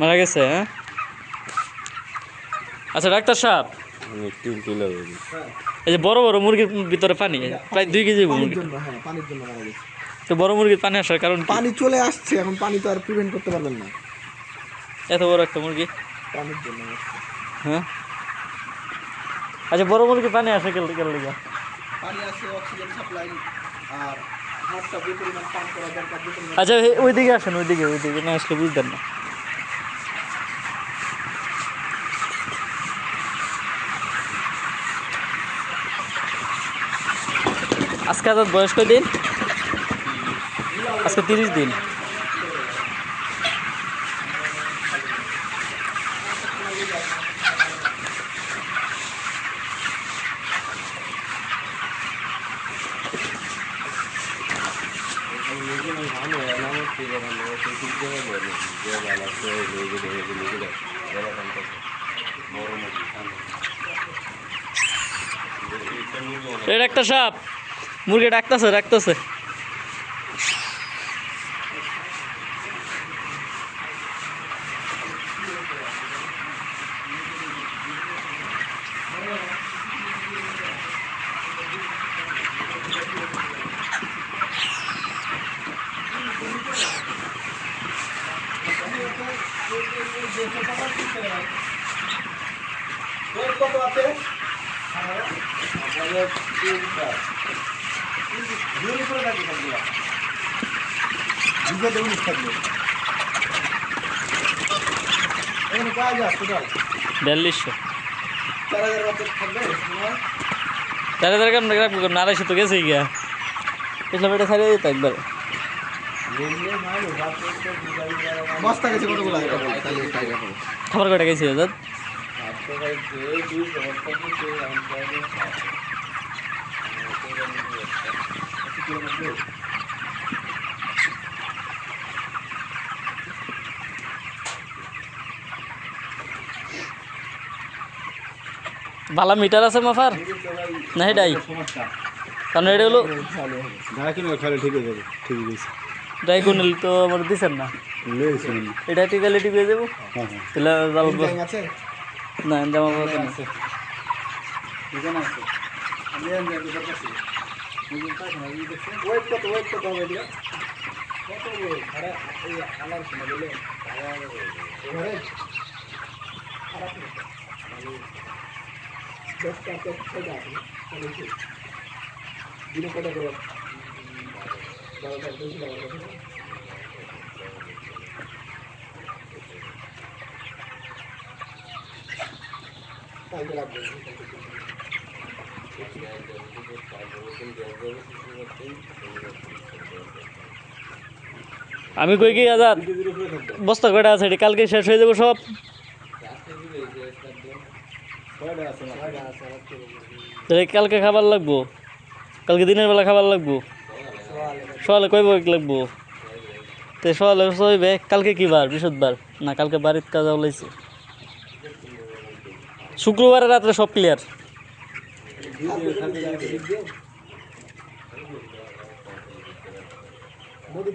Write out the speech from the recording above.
মারা গেছে হ্যাঁ? আচ্ছা ডাক্তার সাহেব। এই যে বড় বড় মুরগির ভিতরে পানি প্রায় দুই কেজি পানির মুরগি। জন্য পানির জন্য মারা গেছে তো বড় মুরগির পানি আসার কারণ পানি চলে আসছে এখন পানি তো আর প্রিভেন্ট করতে পারবেন না। এত বড় একটা মুরগি? পানির জন্য হ্যাঁ? আচ্ছা বড় মুরগি পানি আসে কেন লিগা। পানি আসে অক্সিজেন সাপ্লাই আর আচ্ছা ওইদিকে আসেন, ওইদিকে ওইদিকে। না, আসলে বুঝতেন না। আজকে আজাদ বয়স কয় দিন আজকে তিরিশ দিন। এটা একটা সাপ। মুরগি ডাকতেছে ডাকতেছে। বিয়াল্লিশশো চার হাজার বাচ্চা থাকবে তোমার? তাহলে তার কেমন রাখবো কেমন আড়াইশো তো গেছে গিয়া পিছলা পেটে ছাড়িয়ে দিত একবার গেছে কতগুলো? পাবো। খাবার কটা গেছে আজাদ ভালো মিটার আছে মাফার? না এটাই? কারণ এটা হলো ঠিক যাবে ঠিক আছে ড্রাই করে তো আমার দিচ্ছেন না? এটা টিকালে টিপে দেবো হ্যাঁ হ্যাঁ। তাহলে না জামা দশটা ছয়টা আছে কি? দিনে কটা করে? আমি কই কি, আজাদ? বস্তা কয়টা আছে কালকে শেষ হয়ে যাব সব। কালকে খাবার লাগবো? কালকে দিনের বেলা খাবার লাগবো? সকালে কই বেগ লাগবো? তো সকালে সইবে কালকে কি বার? বৃহস্পতিবার। না কালকে বাড়ির কাজ ওলাইছে শুক্রবারে রাত্রে সব ক্লিয়ার মোদি